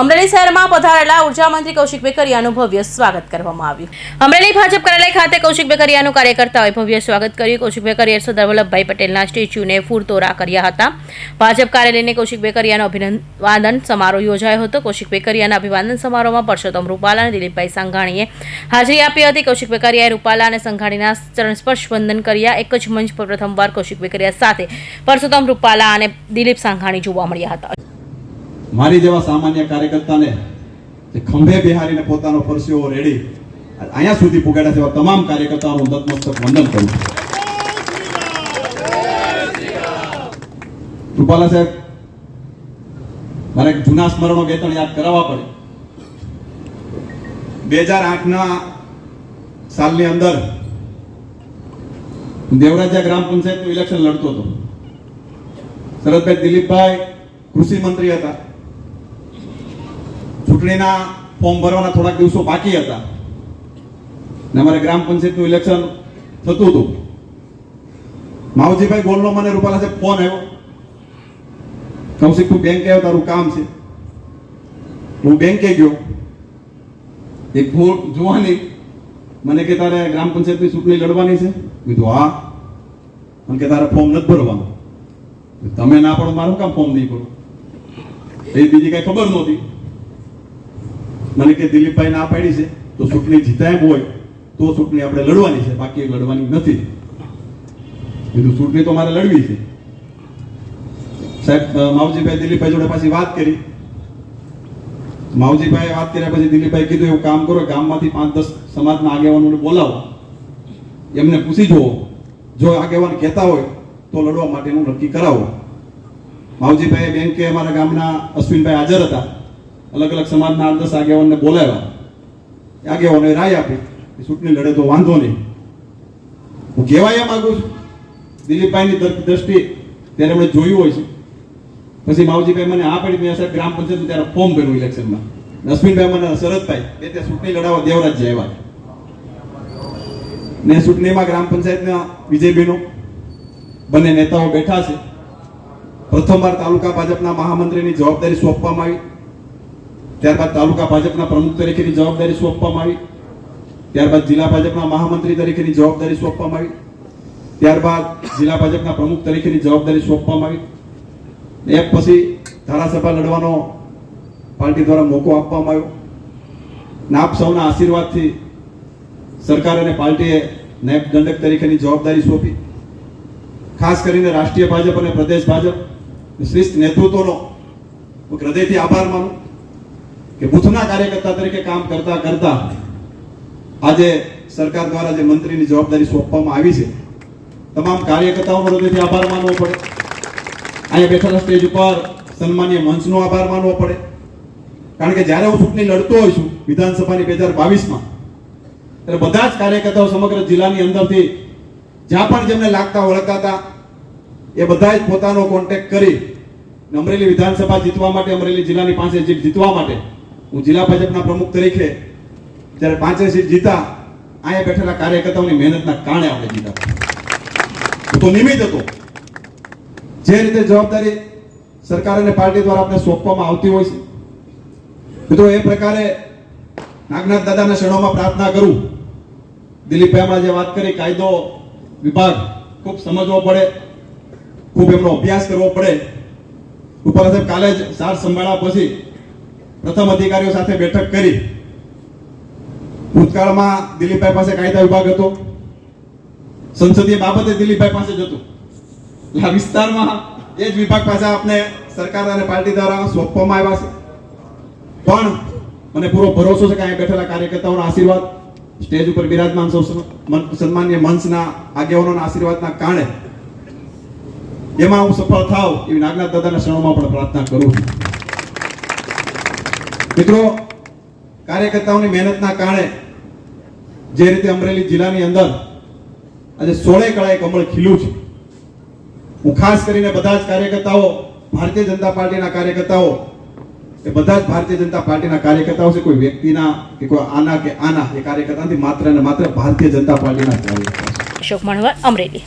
અમરેલી શહેરમાં પધારેલા ઊર્જા કૌશિક બેકરિયાનું ભવ્ય સ્વાગત કરવામાં આવ્યું. અમરેલી ભાજપ કાર્યાલય ખાતે કૌશિક બેકરિયાનું કાર્યકર્તાઓએ ભવ્ય સ્વાગત કર્યું. કૌશિક બેકરિયા સરદાર વલ્લભભાઈ પટેલના સ્ટેચ્યુને ફૂરતોરા કર્યા હતા. ભાજપ કાર્યાલયને કૌશિક બેકરિયાનો અભિનંદન સમારોહ યોજાયો હતો. કૌશિક બેકરિયાના અભિવાદન સમારોહમાં પરસોત્તમ રૂપાલા અને દિલીપભાઈ સંઘાણીએ હાજરી આપી હતી. કૌશિક બેકરિયાએ રૂપાલા અને સંઘાણીના ચરણ સ્પર્શ વંદન કર્યા. એક જ મંચ પર પ્રથમવાર કૌશિક બેકરિયા સાથે પરસોત્તમ રૂપાલા અને દિલીપ સંઘાણી જોવા મળ્યા હતા. મારી જેવા સામાન્ય કાર્યકર્તાને જે ખંભે બિહારીને પોતાનો પરસેવો રેડી, અહીંયા સુધી પુગાડ્યા તેવા તમામ કાર્યકર્તાઓનું નતમસ્તક વંદન કરું છું. રૂપાલા સાહેબ, મારે જૂના સ્મરણો બે યાદ કરાવવા પડે. બે હજાર આઠના સાલની અંદર દેવરાજા ગ્રામ પંચાયતનું ઇલેક્શન લડતો હતો. શરદભાઈ દિલીપભાઈ કૃષિ મંત્રી હતા. ચૂંટણીના ફોર્મ ભરવાના થોડાક દિવસો બાકી હતા. ને અમારે ગ્રામ પંચાયતનું ઇલેક્શન થતું હતું. માવજીભાઈ ગોલનો મને રૂપાલા સાહેબ ફોન આવ્યો કૌશિક તું બેંકે આવ્યો, તારું કામ છે. હું બેંકે ગયો. એક ફોન જોવાની. મને કે, તારે ગ્રામ પંચાયતની ચૂંટણી લડવાની છે? કીધું, હા. મને કે, તારે ફોર્મ નથી ભરવાનું. તમે ના પડો, મારું કામ ફોર્મ નહીં ભરો એ બીજી કઈ ખબર નહોતી. મને કે દિલીપભાઈ ના પાડી છે, તો ચૂંટણી જીતાય હોય, તો ચૂંટણી આપણે લડવાની છે, બાકી લડવાની નથી. બીજું ચૂંટણી તો મારે લડવી છે. સાહેબ માવજીભાઈ દિલીપભાઈ જોડે પાછી વાત કરી. માવજીભાઈ વાત કર્યા પછી દિલીપભાઈ કીધું, એવું કામ કરો, ગામમાંથી પાંચ દસ સમાજના આગેવાનોને બોલાવો. એમને પૂછી જુઓ. જો આગેવાન કહેતા હોય, તો લડવા માટેનું નક્કી કરાવો. માવજીભાઈ બેંકે અમારા ગામના અશ્વિનભાઈ હાજર હતા. અલગ અલગ સમાજના આઠ દસ આગેવાનને બોલાવ્યા આગેવાનોએ રાય આપી. કે ચૂંટણી લડે તો વાંધો નહીં. હું કહેવા એ માગું છું. દિલીપભાઈની દર- દ્રષ્ટિ ત્યારે એમણે જોયું હોય છે. પછી માવજીભાઈ મને આ પડી, મેં સાહેબ ગ્રામ પંચાયત ત્યારે ફોર્મ ભર્યું ઇલેક્શનમાં. અશ્વિનભાઈ મને શરદભાઈ, બે તે ચૂંટણી લડાવવા દેવરાજ આવ્યા. ને ચૂંટણીમાં ગ્રામ પંચાયતના વિજયભાઈનો બંને નેતાઓ બેઠા છે. પ્રથમવાર તાલુકા ભાજપના મહામંત્રીની જવાબદારી સોંપવામાં આવી. ત્યારબાદ તાલુકા ભાજપના પ્રમુખ તરીકેની જવાબદારી સોંપવામાં આવી. ત્યારબાદ જિલ્લા ભાજપના મહામંત્રી તરીકેની જવાબદારી સોંપવામાં આવી. ત્યારબાદ જિલ્લા ભાજપના પ્રમુખ તરીકેની જવાબદારી સોંપવામાં આવી. એ પછી ધારાસભા લડવાનો પાર્ટી દ્વારા મોકો આપવામાં આવ્યો. ને આપ સૌના આશીર્વાદથી સરકાર અને પાર્ટીએ નાયબ દંડક તરીકેની જવાબદારી સોંપી. ખાસ કરીને રાષ્ટ્રીય ભાજપ અને પ્રદેશ ભાજપ શ્રેષ્ઠ નેતૃત્વનો હૃદયથી આભાર માનું. કે બુથના કાર્યકર્તા તરીકે કામ કરતા કરતા આજે સરકાર દ્વારા જે મંત્રીની જવાબદારી સોંપવામાં આવી છે, તમામ કાર્યકર્તાઓનો હૃદયથી આભાર માનવો પડે. અહીંયા બેઠેલા સ્ટેજ ઉપર સન્માનીય મંચનો આભાર માનવો પડે. કારણ કે જ્યારે હું ચૂંટણી લડતો હોઉં છું, વિધાનસભાની બે હજાર બાવીસમાં, ત્યારે બધા જ કાર્યકર્તાઓ સમગ્ર જિલ્લાની અંદરથી જ્યાં પણ જેમને લાગતા ઓળખતા હતા, એ બધા જ પોતાનો કોન્ટેક્ટ કરી અમરેલી વિધાનસભા જીતવા માટે, અમરેલી જિલ્લાની પાસે સીટ જીતવા માટે હું જિલ્લા ભાજપના પ્રમુખ તરીકે જ્યારે પાંચે સીટ જીતા, અહીંયા બેઠેલા કાર્યકર્તાઓની મહેનતના કારણે આપણે જીતા. હું તો નિમિત્ત હતો. જે રીતે જવાબદારી સરકાર અને પાર્ટી દ્વારા આપણે સોંપવામાં આવતી હોય છે. મિત્રો, એ પ્રકારે નાગનાથ દાદાના શરણોમાં પ્રાર્થના કરું. દિલીપભાઈ હમણાં જે વાત કરી, કાયદો વિભાગ ખૂબ સમજવો પડે, ખૂબ એમનો અભ્યાસ કરવો પડે. ઉપર સાહેબ કાલે જ સાર સંભાળ્યા પછી પ્રથમ અધિકારીઓ સાથે બેઠક કરી. ભૂતકાળમાં દિલીપભાઈ પાસે કાયદા વિભાગ હતો. સંસદીય બાબતે દિલીપભાઈ પાસે જ હતું. આ વિસ્તારમાં એ જ વિભાગ પાસે આપને સરકાર અને પાર્ટી દ્વારા સોંપવામાં આવ્યા છે. પણ મને પૂરો ભરોસો છે કે અહીંયા બેઠેલા કાર્યકર્તાઓના આશીર્વાદ, સ્ટેજ ઉપર બિરાજમાન સૌ સન્માન- સન્માનીય મંચના આગેવાનોના આશીર્વાદના કારણે એમાં હું સફળ થાવ એવી નાગનાથ દાદાના શરણોમાં પણ પ્રાર્થના કરું છું. મિત્રો, કાર્યકર્તાઓની મહેનતના કારણે જે રીતે અમરેલી જિલ્લાની અંદર આજે સોળે કળાએ કમળ ખીલ્યું છે. હું ખાસ કરીને બધા જ કાર્યકર્તાઓ, ભારતીય જનતા પાર્ટીના કાર્યકર્તાઓ, એ બધા જ ભારતીય જનતા પાર્ટીના કાર્યકર્તાઓ છે, કોઈ વ્યક્તિના કે કોઈ આના કે આના, એ કાર્યકર્તા માત્ર ને માત્ર ભારતીય જનતા પાર્ટીના કાર્યકર્તા અશોક મણવર અમરેલી.